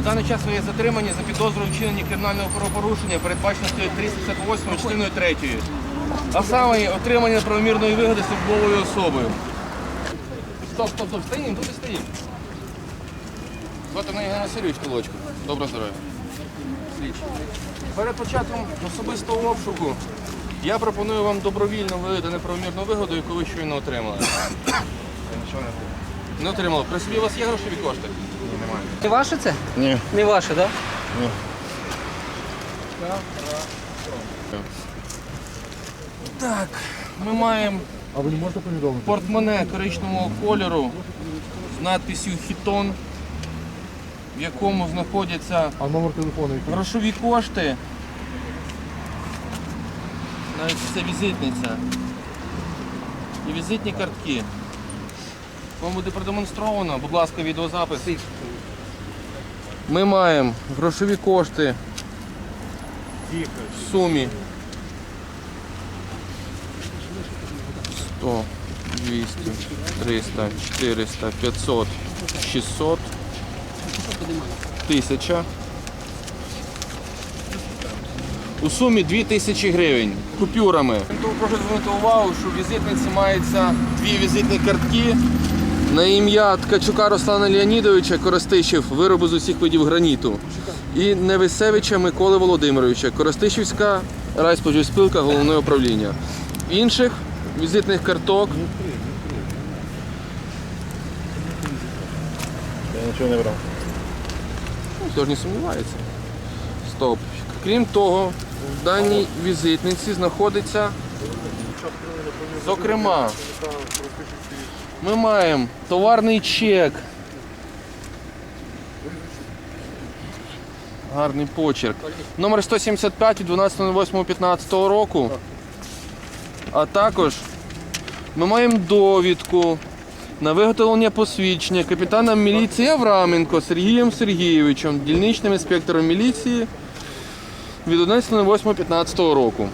На даний час ви є затримані за підозрою вчинення кримінального правопорушення, передбачено статтею 358 частиною 3. А саме отримання неправомірної вигоди службовою особою. Стоп, стоп, стоп, стоїм, тут і стоїм. Звати мене Євген Васильович Колочко. Доброго здоров'я. Слідчий. Перед початком особистого обшуку я пропоную вам добровільно виявити неправомірну вигоду, яку ви щойно отримали. Я нічого не буду. Не отримали. При собі у вас є грошові кошти? Немає. Не ваше це? Ні. Не ваше, так? Ні. Так, ми маємо портмоне коричневого кольору з надписю Хітон, в якому знаходяться грошові кошти. Навіть це візитниця. І візитні картки. Вам буде продемонстровано, будь ласка, відеозапис. Ми маємо грошові кошти в сумі 100, 200, 300, 400, 500, 600, 1000. У сумі 2000 гривень купюрами. Прошу звернути увагу, що в візитниці мається дві візитні картки на ім'я Ткачука Руслана Леонідовича Коростишів, вироби з усіх видів граніту. І Невесевича Миколи Володимировича, Коростишівська райспоживспілка головне управління. Інших візитних карток Я нічого не брав. Ну, Хто ж не сумнівається. Стоп. Крім того, в даній візитниці знаходиться, зокрема, ми маємо товарний чек. Гарний почерк. Номер 175 від 12.08.15 року. А також ми маємо довідку на виготовлення посвідчення капітана міліції Авраменко Сергієм Сергійовичем, дільничним інспектором міліції від 11.08.15 року.